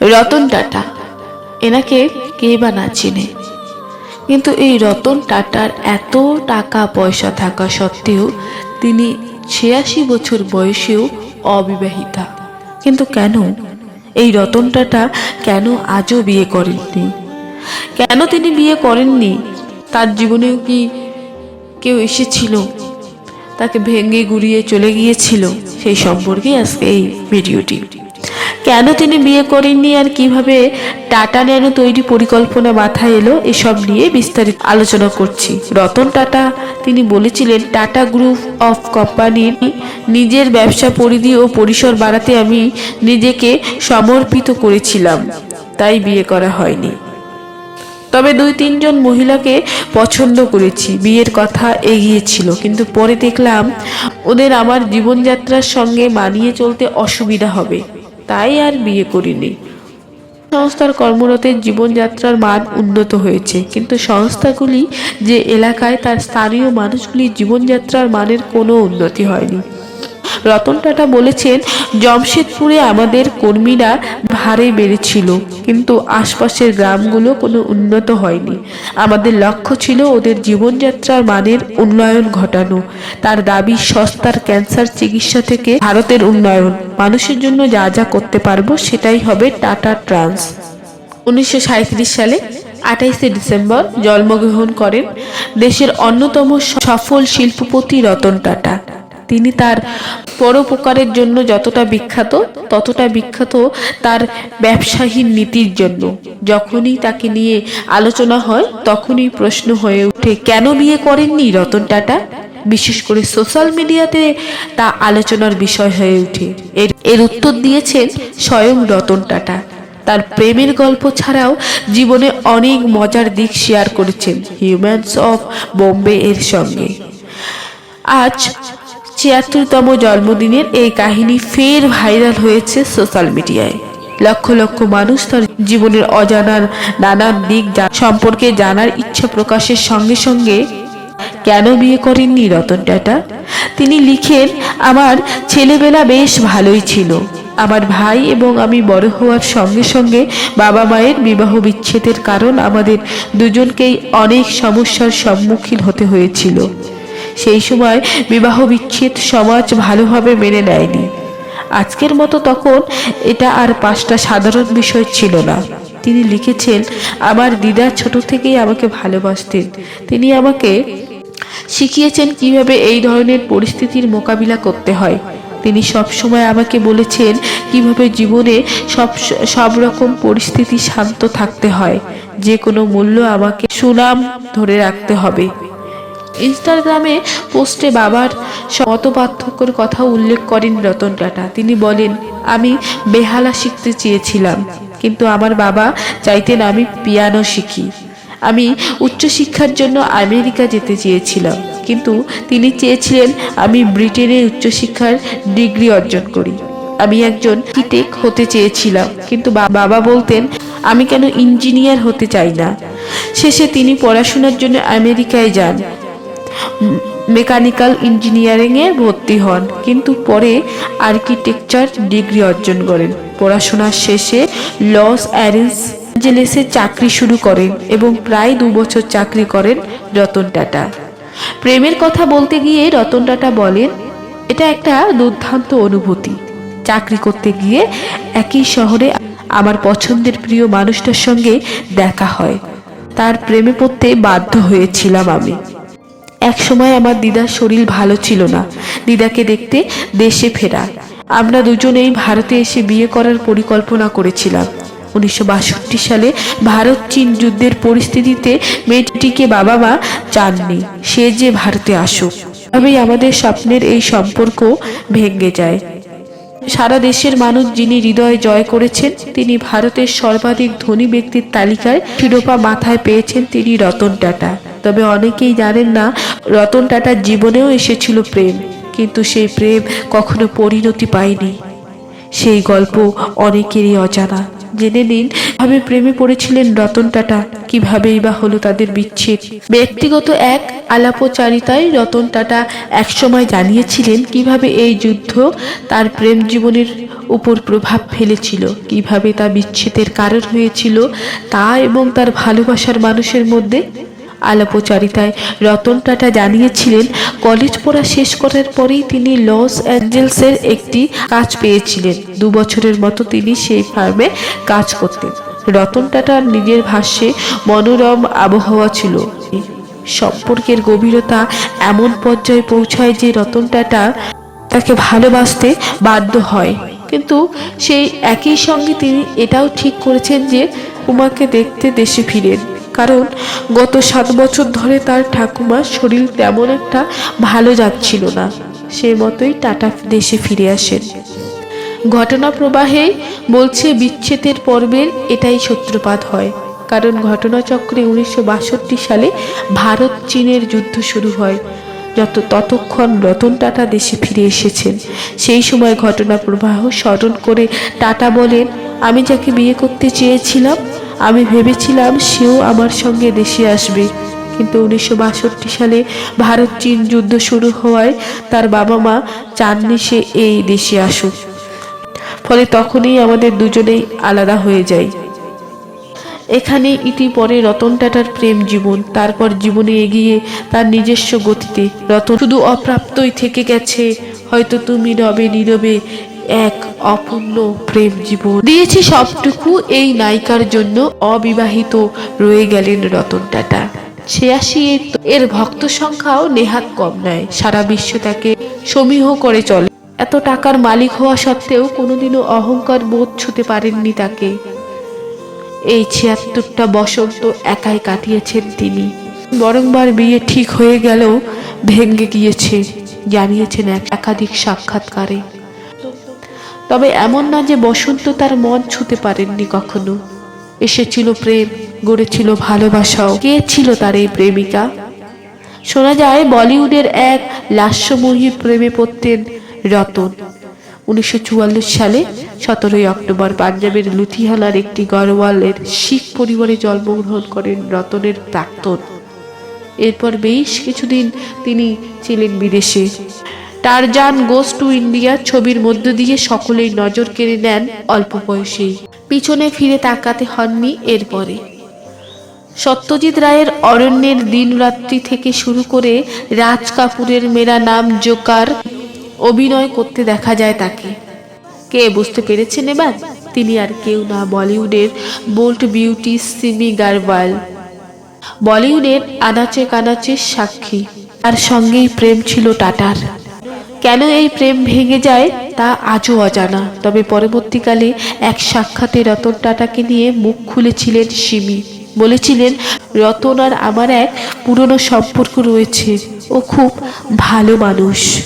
রতন টাটা। এনাকে কে বা না চিনে? কিন্তু এই রতন টাটার এত টাকা পয়সা থাকা সত্ত্বেও তিনি ছিয়াশি বছর বয়সেও অবিবাহিতা। কিন্তু কেন? এই রতন টাটা কেন আজও বিয়ে করেননি? কেন তিনি বিয়ে করেননি? তার জীবনেও কি কেউ এসেছিল? তাকে ভেঙে গুড়িয়ে চলে গিয়েছিল? সেই সম্পর্কে আজকে এই ভিডিওটি। কেন তিনি বিয়ে করেননি আর কীভাবে টাটা ন্যানো তৈরি পরিকল্পনা মাথায় এলো, এসব নিয়ে বিস্তারিত আলোচনা করছি। রতন টাটা, তিনি বলেছিলেন, টাটা গ্রুপ অফ কোম্পানির নিজের ব্যবসা পরিধি ও পরিসর বাড়াতে আমি নিজেকে সমর্পিত করেছিলাম, তাই বিয়ে করা হয়নি। তবে দুই তিনজন মহিলাকে পছন্দ করেছি, বিয়ের কথা এগিয়েছিল কিন্তু পরে দেখলাম, ওদের আমার জীবনযাত্রার সঙ্গে মানিয়ে চলতে অসুবিধা হবে। তাই আর বিয়ে করিনি। সংস্থার কর্মরতের জীবনযাত্রার মান উন্নত হয়েছে, কিন্তু সংস্থাগুলি যে এলাকায় তার স্থানীয় মানুষগুলির জীবনযাত্রার মানের কোনো উন্নতি হয়নি। রতন টাটা বলেছেন, জমশেদপুরে আমাদের কর্মীরা ভারে বেড়েছিল, কিন্তু আশপাশের গ্রামগুলো কোনো উন্নত হয়নি। আমাদের লক্ষ্য ছিল ওদের জীবনযাত্রার মানের উন্নয়ন ঘটানো। তার দাবি, সস্তার ক্যান্সার চিকিৎসা থেকে ভারতের উন্নয়ন। মানুষের জন্য যা যা করতে পারব সেটাই হবে টাটা ট্রান্স। উনিশশো সালে আঠাইশে ডিসেম্বর জন্মগ্রহণ করেন দেশের অন্যতম সফল শিল্পপতি রতন টাটা। তিনি তার পরোপকারের জন্য যতটা বিখ্যাত, ততটা বিখ্যাত তার ব্যবসাহীন নীতির জন্য। যখনই তাকে নিয়ে আলোচনা হয়, তখনই প্রশ্ন হয়ে ওঠে, কেন বিয়ে করেননি রতন টাটা? বিশেষ করে সোশ্যাল মিডিয়াতে তা আলোচনার বিষয় হয়ে ওঠে। এর এর উত্তর দিয়েছেন স্বয়ং রতন টাটা। তার প্রেমের গল্প ছাড়াও জীবনে অনেক মজার দিক শেয়ার করেছেন হিউম্যানস অফ বোম্বে এর সঙ্গে। আজ ছিয়াত্তরতম জন্মদিনের এই কাহিনী ফের ভাইরাল হয়েছে সোশ্যাল মিডিয়ায়। লক্ষ লক্ষ মানুষ তার জীবনের অজানার নানান দিক সম্পর্কে জানার ইচ্ছা প্রকাশের সঙ্গে সঙ্গে, কেন বিয়ে করেননি রতন টাটা? তিনি লিখেন, আমার ছেলেবেলা বেশ ভালোই ছিল। আমার ভাই এবং আমি বড় হওয়ার সঙ্গে সঙ্গে বাবা মায়ের বিবাহ বিচ্ছেদের কারণ আমাদের দুজনকেই অনেক সমস্যার সম্মুখীন হতে হয়েছিল। সেই সময় বিবাহ বিচ্ছেদ সমাজ ভালোভাবে মেনে নেয়নি। আজকের মতো তখন এটা আর পাঁচটা সাধারণ বিষয় ছিল না। তিনি লিখেছেন, আমার দিদা ছোট থেকেই আমাকে ভালোবাসতেন। তিনি আমাকে শিখিয়েছেন কীভাবে এই ধরনের পরিস্থিতির মোকাবিলা করতে হয়। তিনি সব সময় আমাকে বলেছেন কীভাবে জীবনে সব সব রকম পরিস্থিতি শান্ত থাকতে হয়। যে কোনো মূল্য আমাকে সুনাম ধরে রাখতে হবে। ইনস্টাগ্রামে পোস্টে বাবার মত পার্থক্যের কথা উল্লেখ করেন রতন টাটা। তিনি বলেন, আমি বেহালা শিখতে চেয়েছিলাম, কিন্তু আমার বাবা চাইতেন আমি পিয়ানো শিখি। আমি উচ্চশিক্ষার জন্য আমেরিকা যেতে চেয়েছিলাম, কিন্তু তিনি চেয়েছিলেন আমি ব্রিটেনে উচ্চশিক্ষার ডিগ্রি অর্জন করি। আমি একজন কিটেক হতে চেয়েছিলাম, কিন্তু বাবা বলতেন, আমি কেন ইঞ্জিনিয়ার হতে চাই না? শেষে তিনি পড়াশোনার জন্য আমেরিকায় যান। মেকানিক্যাল ইঞ্জিনিয়ারিংয়ে ভর্তি হন, কিন্তু পরে আর্কিটেকচার ডিগ্রি অর্জন করেন। পড়াশোনার শেষে লস অ্যাঞ্জেলেসে চাকরি শুরু করেন এবং প্রায় দু বছর চাকরি করেন রতন টাটা। প্রেমের কথা বলতে গিয়ে রতন টাটা বলেন, এটা একটা দুর্দান্ত অনুভূতি। চাকরি করতে গিয়ে একই শহরে আমার পছন্দের প্রিয় মানুষটার সঙ্গে দেখা হয়। তার প্রেমে পড়তে বাধ্য হয়েছিলাম আমি। এক সময় আমার দিদার শরীর ভালো ছিল না। দিদাকে দেখতে দেশে ফেরা। আমরা দুজনেই ভারতে এসে বিয়ে করার পরিকল্পনা করেছিলাম। উনিশশো বাষট্টি সালে ভারত চীন যুদ্ধের পরিস্থিতিতে মেয়েটিকে বাবা মা চাননি। সে যে ভারতে আসুক। তবেই আমাদের স্বপ্নের এই সম্পর্ক ভেঙে যায়। সারা দেশের মানুষ যিনি হৃদয় জয় করেছেন, তিনি ভারতের সর্বাধিক ধনী ব্যক্তির তালিকায় শিরোপা মাথায় পেয়েছেন তিনি রতন টাটা। তবে অনেকেই জানেন না, রতন টাটার জীবনেও এসেছিল প্রেম, কিন্তু সেই প্রেম কখনো পরিণতি পায়নি। সেই গল্প অনেকেরই অজানা। জেনে নিন কীভাবে প্রেমে পড়েছিলেন রতন টাটা? কিভাবেই বা হলো তাদের বিচ্ছেদ? ব্যক্তিগত এক আলাপচারিতায় রতন টাটা একসময় জানিয়েছিলেন কীভাবে এই যুদ্ধ তার প্রেম জীবনের উপর প্রভাব ফেলেছিল, কীভাবে তা বিচ্ছেদের কারণ হয়েছিল, তা এবং তার ভালোবাসার মানুষের মধ্যে আলাপচারিতায় রতন টাটা জানিয়েছিলেন, কলেজ পড়া শেষ করার পরেই তিনি লস অ্যাঞ্জেলসের একটি কাজ পেয়েছিলেন। দু বছরের মতো তিনি সেই ফার্মে কাজ করতেন। রতন টাটার নিজের ভাষ্যে মনোরম আবহাওয়া ছিল। সম্পর্কের গভীরতা এমন পর্যায়ে পৌঁছায় যে রতন টাটা তাকে ভালোবাসতে বাধ্য হয়। কিন্তু সেই একই সঙ্গে তিনি এটাও ঠিক করেছেন যে উমাকে দেখতে দেশে ফিরেন। কারণ গত সাত বছর ধরে তার ঠাকুমার শরীর তেমন একটা ভালো যাচ্ছিল না। সে মতোই টাটা দেশে ফিরে আসেন। ঘটনা প্রবাহে বলছে, বিচ্ছেদের পর্বের এটাই সূত্রপাত হয়। কারণ ঘটনাচক্রে উনিশশো বাষট্টি সালে ভারত চীনের যুদ্ধ শুরু হয়, যত ততক্ষণ রতন টাটা দেশে ফিরে এসেছেন। সেই সময় ঘটনা প্রবাহ স্মরণ করে টাটা বলেন, আমি যাকে বিয়ে করতে চেয়েছিলাম, আমি ভেবেছিলাম সেও আমার সঙ্গে দেশে আসবে। কিন্তু উনিশশো বাষট্টি সালে ভারত চীন যুদ্ধ শুরু হওয়ায় তার বাবা মা চাননি সে এই দেশে আসুক। ফলে তখনই আমাদের দুজনেই আলাদা হয়ে যাই। এখানে ইতি পরে রতন টাটার প্রেম জীবন, তারপর জীবনে এগিয়ে তার নিজস্ব গতিতে। রতন শুধু অপ্রাপ্তই থেকে গেছে, হয়তো তুমি রবে নীরবে এক অপূর্ণ প্রেম জীবন। দিয়েছি সবটুকু এই নায়িকার জন্য, অবিবাহিত রয়ে গেলেন রতন টাটা। ছিয়াশি এর ভক্ত সংখ্যাও নেহাত কম নয়, সারা বিশ্ব তাকে সমীহ করে চলে। এত টাকার মালিক হওয়া সত্ত্বেও কোনোদিনও অহংকার বোধ ছুতে পারেননি তাকে। এই ছিয়াত্তরটা বসন্ত একাই কাটিয়েছেন তিনি। বরংবার বিয়ে ঠিক হয়ে গেলেও ভেঙ্গে গিয়েছে, জানিয়েছেন এক একাধিক সাক্ষাৎকারে। তবে এমন না যে বসন্ত তার মন ছুতে পারেননি কখনো। এসেছিল প্রেম, গড়েছিল ভালোবাসাও। কে ছিল তার এই প্রেমিকা? শোনা যায় বলিউডের এক লাস্যময়ী প্রেমে পড়তেন রতন। উনিশশো চুয়াল্লিশ সালে সতেরোই অক্টোবর পাঞ্জাবের লুথিহালার একটি গড়ওয়ালের শিখ পরিবারে জন্মগ্রহণ করেন রতনের প্রাক্তন। এরপর বেশ কিছুদিন তিনি ছিলেন বিদেশে। টারজান গোস টু ইন্ডিয়া ছবির মধ্য দিয়ে সকলেই নজর কেড়ে নেন অল্প বয়সেই। পিছনে ফিরে তাকাতে হননি এরপরে। সত্যজিৎ রায়ের অরণ্যের দিনরাত্রি থেকে শুরু করে রাজ কাপুরের মেরা নাম জোকার অভিনয় করতে দেখা যায় তাকে। কে বুঝতে পেরেছেন এবার? তিনি আর কেউ না বলিউডের বোল্ট বিউটি সিমি গারওয়াল। বলিউডের আনাচে কানাচে সাক্ষী। তার সঙ্গেই প্রেম ছিল টাটার। কেন এই প্রেম ভেঙে যায় তা আজও অজানা। তবে পরবর্তীকালে এক সাক্ষাতে রতন টাটাকে নিয়ে মুখ খুলেছিলেন সিমি। বলেছিলেন, রতন আর আমার এক পুরনো সম্পর্ক রয়েছে। ও খুব ভালো মানুষ।